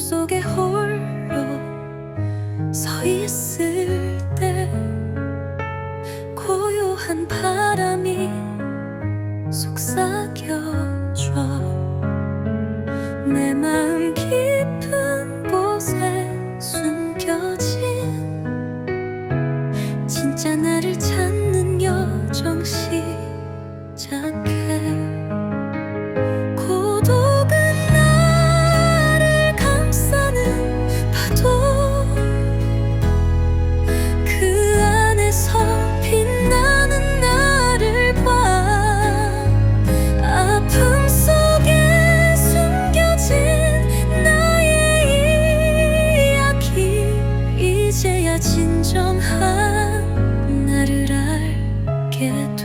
속에 홀로 서 있을 때 고요한 바람이 속삭여줘. 내 마음 깊은 곳에 숨겨진 진짜 나를 그래야 진정한 나를 알게 돼.